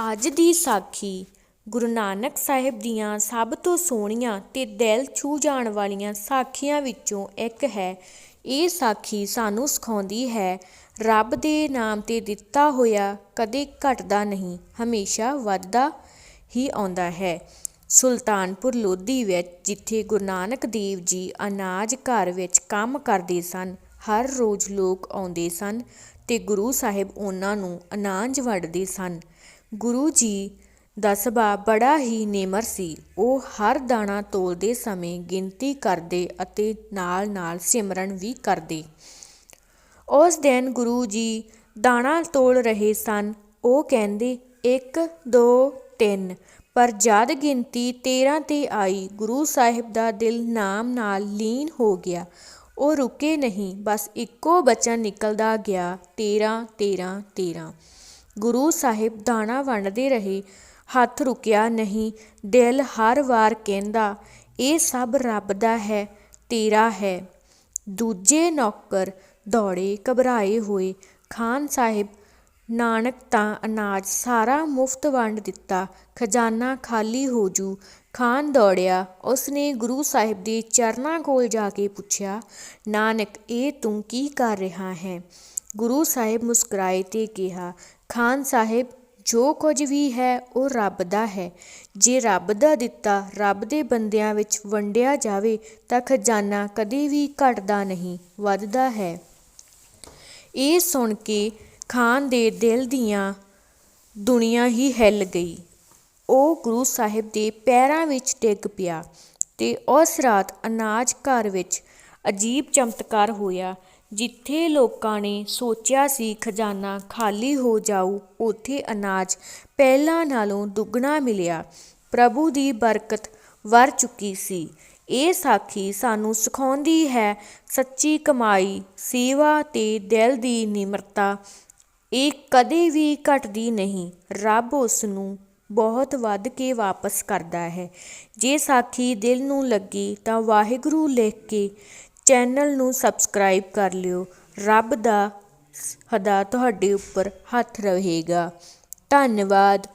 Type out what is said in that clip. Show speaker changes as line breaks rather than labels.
ਅੱਜ ਦੀ ਸਾਖੀ ਗੁਰੂ ਨਾਨਕ ਸਾਹਿਬ ਦੀਆਂ ਸਭ ਤੋਂ ਸੋਹਣੀਆਂ ਤੇ ਦਿਲ ਛੂ ਜਾਣ ਵਾਲੀਆਂ ਸਾਖੀਆਂ ਵਿੱਚੋਂ ਇੱਕ ਹੈ। ਇਹ ਸਾਖੀ ਸਾਨੂੰ ਸਿਖਾਉਂਦੀ ਹੈ, ਰੱਬ ਦੇ ਨਾਮ ਤੇ ਦਿੱਤਾ ਹੋਇਆ ਕਦੇ ਘਟਦਾ ਨਹੀਂ, ਹਮੇਸ਼ਾ ਵੱਧਦਾ ਹੀ ਆਉਂਦਾ ਹੈ। ਸੁਲਤਾਨਪੁਰ ਲੋਧੀ ਵਿੱਚ, ਜਿੱਥੇ ਗੁਰੂ ਨਾਨਕ ਦੇਵ ਜੀ ਅਨਾਜ ਘਰ ਵਿੱਚ ਕੰਮ ਕਰਦੇ ਸਨ, ਹਰ ਰੋਜ਼ ਲੋਕ ਆਉਂਦੇ ਸਨ ਤੇ ਗੁਰੂ ਸਾਹਿਬ ਉਹਨਾਂ ਨੂੰ ਅਨਾਜ ਵੰਡਦੇ ਸਨ। ਗੁਰੂ ਜੀ ਦਾ ਸੁਭਾਅ ਬੜਾ ਹੀ ਨਿਮਰ ਸੀ। ਉਹ ਹਰ ਦਾਣਾ ਤੋਲਦੇ ਸਮੇਂ ਗਿਣਤੀ ਕਰਦੇ ਅਤੇ ਨਾਲ-ਨਾਲ ਸਿਮਰਨ ਵੀ ਕਰਦੇ। ਉਸ ਦਿਨ ਗੁਰੂ ਜੀ ਦਾਣਾ ਤੋਲ ਰਹੇ ਸਨ। ਉਹ ਕਹਿੰਦੇ 1 2 3 ਪਰ ਜਦ ਗਿਣਤੀ 13 ਤੇ ਆਈ, ਗੁਰੂ ਸਾਹਿਬ ਦਾ ਦਿਲ ਨਾਮ ਨਾਲ ਲੀਨ ਹੋ ਗਿਆ। ਉਹ ਰੁਕੇ ਨਹੀਂ, ਬਸ ਇੱਕੋ ਬਚਨ ਨਿਕਲਦਾ ਗਿਆ 13 13 13 ਗੁਰੂ ਸਾਹਿਬ ਦਾਣਾ ਵੰਡਦੇ ਰਹੇ, ਹੱਥ ਰੁਕਿਆ ਨਹੀਂ, ਦਿਲ ਹਰ ਵਾਰ ਕਹਿੰਦਾ, ਇਹ ਸਭ ਰੱਬ ਦਾ ਹੈ, ਤੇਰਾ ਹੈ। ਦੂਜੇ ਨੌਕਰ ਦੌੜੇ ਘਬਰਾਏ ਹੋਏ, ਖਾਨ ਸਾਹਿਬ, ਨਾਨਕ ਤਾਂ ਅਨਾਜ ਸਾਰਾ ਮੁਫਤ ਵੰਡ ਦਿੱਤਾ, ਖਜ਼ਾਨਾ ਖਾਲੀ ਹੋ ਜੂ। ਖਾਨ ਦੌੜਿਆ, ਉਸਨੇ ਗੁਰੂ ਸਾਹਿਬ ਦੇ ਚਰਨਾਂ ਕੋਲ ਜਾ ਕੇ ਪੁੱਛਿਆ, ਨਾਨਕ, ਇਹ ਤੂੰ ਕੀ ਕਰ ਰਿਹਾ ਹੈ? ਗੁਰੂ ਸਾਹਿਬ ਮੁਸਕਰਾਏ ਤੇ ਕਿਹਾ, ਖਾਨ ਸਾਹਿਬ, ਜੋ ਕੁਝ ਵੀ ਹੈ, ਉਹ ਰੱਬ ਦਾ ਹੈ। ਜੇ ਰੱਬ ਦਾ ਦਿੱਤਾ, ਰੱਬ ਦੇ ਬੰਦਿਆਂ ਵਿੱਚ ਵੰਡਿਆ ਜਾਵੇ, ਤਾਂ ਖਜ਼ਾਨਾ ਕਦੇ ਵੀ ਘਟਦਾ ਨਹੀਂ, ਵੱਧਦਾ ਹੈ ਇਹ ਸੁਣ ਕੇ ਖਾਨ ਦੇ ਦਿਲ ਦੀਆਂ ਦੁਨੀਆ ਹੀ ਹਿੱਲ ਗਈ। ਉਹ ਗੁਰੂ ਸਾਹਿਬ ਦੇ ਪੈਰਾਂ ਵਿੱਚ ਡਿੱਗ ਪਿਆ ਤੇ ਉਸ ਰਾਤ ਅਨਾਜ ਘਰ ਵਿੱਚ ਅਜੀਬ ਚਮਤਕਾਰ ਹੋਇਆ, ਜਿੱਥੇ ਲੋਕਾਂ ਨੇ ਸੋਚਿਆ ਸੀ ਖਜ਼ਾਨਾ ਖਾਲੀ ਹੋ ਜਾਊ, ਉੱਥੇ ਅਨਾਜ ਪਹਿਲਾਂ ਨਾਲੋਂ ਦੁੱਗਣਾ ਮਿਲਿਆ। ਪ੍ਰਭੂ ਦੀ ਬਰਕਤ ਵਰ ਚੁੱਕੀ ਸੀ। ਇਹ ਸਾਖੀ ਸਾਨੂੰ ਸਿਖਾਉਂਦੀ ਹੈ, ਸੱਚੀ ਕਮਾਈ, ਸੇਵਾ ਤੇ ਦਿਲ ਦੀ ਨਿਮਰਤਾ। ਇਹ ਕਦੇ ਵੀ ਘਟਦੀ ਨਹੀਂ। ਰੱਬ ਉਸ ਨੂੰ ਬਹੁਤ ਵੱਧ ਕੇ ਵਾਪਸ ਕਰਦਾ ਹੈ। ਜੇ ਸਾਖੀ ਦਿਲ ਨੂੰ ਲੱਗੀ ਤਾਂ ਵਾਹਿਗੁਰੂ ਲਿਖ ਕੇ ਚੈਨਲ ਨੂੰ ਸਬਸਕ੍ਰਾਈਬ ਕਰ ਲਿਓ। ਰੱਬ ਦਾ ਸਦਾ ਤੁਹਾਡੇ ਉੱਪਰ ਹੱਥ ਰਹੇਗਾ। ਧੰਨਵਾਦ।